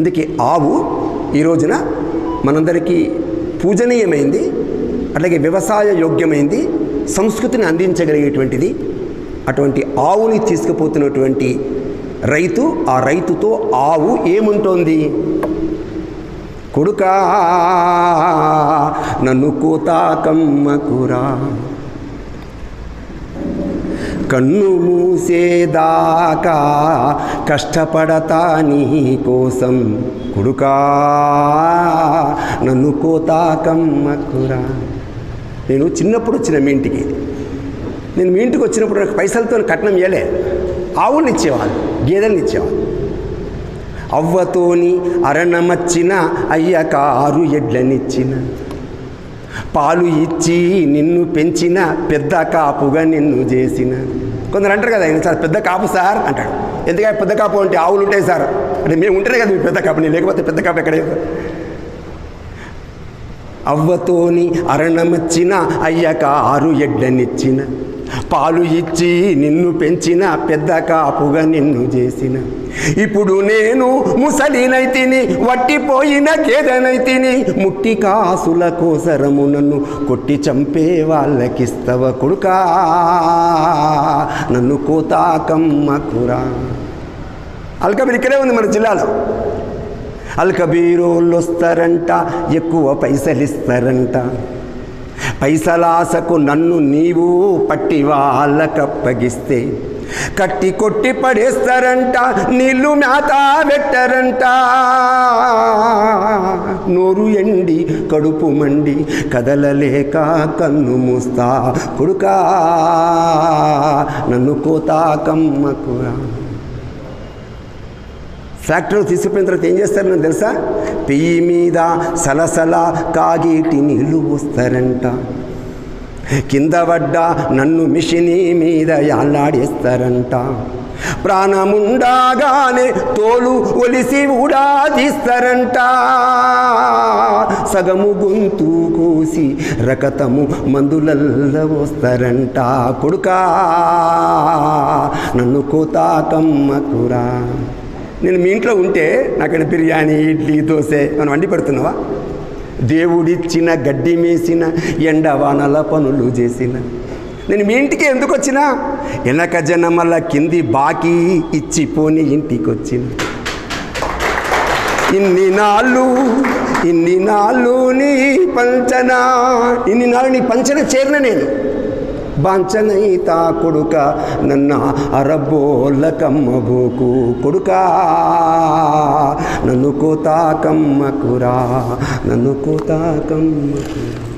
అందుకే ఆవు ఈ రోజున మనందరికీ పూజనీయమైంది అలాగే వ్యవసాయ యోగ్యమైంది సంస్కృతిని అందించగలిగేటువంటిది. అటువంటి ఆవుని తీసుకుపోతున్నటువంటి రైతు ఆ రైతుతో ఆవు ఏముంటోంది? కొడుకా నన్ను కోతాకమ్మకురా కన్ను మూసేదాకా కష్టపడతా నీ కోసం. కొడుకా నన్ను కోతాకమ్మకురా నేను చిన్నప్పుడు వచ్చిన మీ ఇంటికి. నేను మీ ఇంటికి వచ్చినప్పుడు నాకు పైసలతో కట్నం ఇవ్వలే ఆవుల్ని ఇచ్చేవాళ్ళు గేదెల్ని ఇచ్చేవాళ్ళు. అవ్వతోని అరణమచ్చిన అయ్యకారు ఎడ్లనిచ్చిన. పాలు ఇచ్చి నిన్ను పెంచిన పెద్ద కాపుగా నిన్ను చేసిన. కొందరు అంటారు కదా ఆయన సార్ పెద్ద కాపు సార్ అంటాడు. ఎందుకంటే పెద్ద కాపు అంటే ఆవులు ఉంటాయి సార్. అంటే మేము ఉంటేనే కదా మీ పెద్ద కాపు నేను లేకపోతే పెద్ద కాపు ఎక్కడే అవ్వతోని అరణమచ్చిన అయ్యక ఆరు ఎడ్డనిచ్చిన పాలు ఇచ్చి నిన్ను పెంచిన పెద్ద కాపుగా నిన్ను చేసిన. ఇప్పుడు నేను ముసలినైతిని వట్టిపోయిన గేదెనైతిని ముట్టి కాసుల కోసరము నన్ను కొట్టి చంపే వాళ్ళకిస్తవ కొడుకా. నన్ను కోతాకమ్మకురా అల్కబీర్ ఇక్కడే ఉంది మన జిల్లాలో. అల్కబీరోళ్ళు వస్తారంట ఎక్కువ పైసలు ఇస్తారంట పైసలాసకు నన్ను నీవు పట్టి వాళ్ళకప్పగిస్తే కట్టి కొట్టి పడేస్తారంట నీళ్ళు మేత పెట్టరంట. నోరు ఎండి కడుపు మండి కదలలేక కన్ను మూస్తా కొడుకా నన్ను కోతాకమ్మకురా ఫ్యాక్టరీ తీసుకుపోయిన తర్వాత ఏం చేస్తారు తెలుసా? పెయ్యి మీద సలసల కాగేటి నీళ్ళు పోస్తారంట. కింద పడ్డ నన్ను మిషిని మీద యాళ్ళాడేస్తారంట ప్రాణముండగానే తోలు ఒలిసి ఊడాదీస్తారంట సగము గొంతు కోసి రకతము మందులల్ల వస్తారంట కొడుకా నన్ను కోతాకమ్మకురా నేను మీ ఇంట్లో ఉంటే నాకైనా బిర్యానీ ఇడ్లీ దోశ మనం వండి పెడుతున్నావా? దేవుడిచ్చిన గడ్డి మేసిన ఎండవానల పనులు చేసిన. నేను మీ ఇంటికి ఎందుకు వచ్చినా? వెనక జనమల కింది బాకీ ఇచ్చిపోని ఇంటికి వచ్చిన ఇన్ని నాళ్ళు ఇన్ని నాళ్ళు నీ పంచన ఇన్ని నాళ్ళు నీ పంచన చేరిన నేను. బాంచనైతా కొడుక నన్న అరబోల కమ్మబోకు కొడుక. నన్ను కోతా కమ్మకురా నన్ను కోతా కమ్మకురా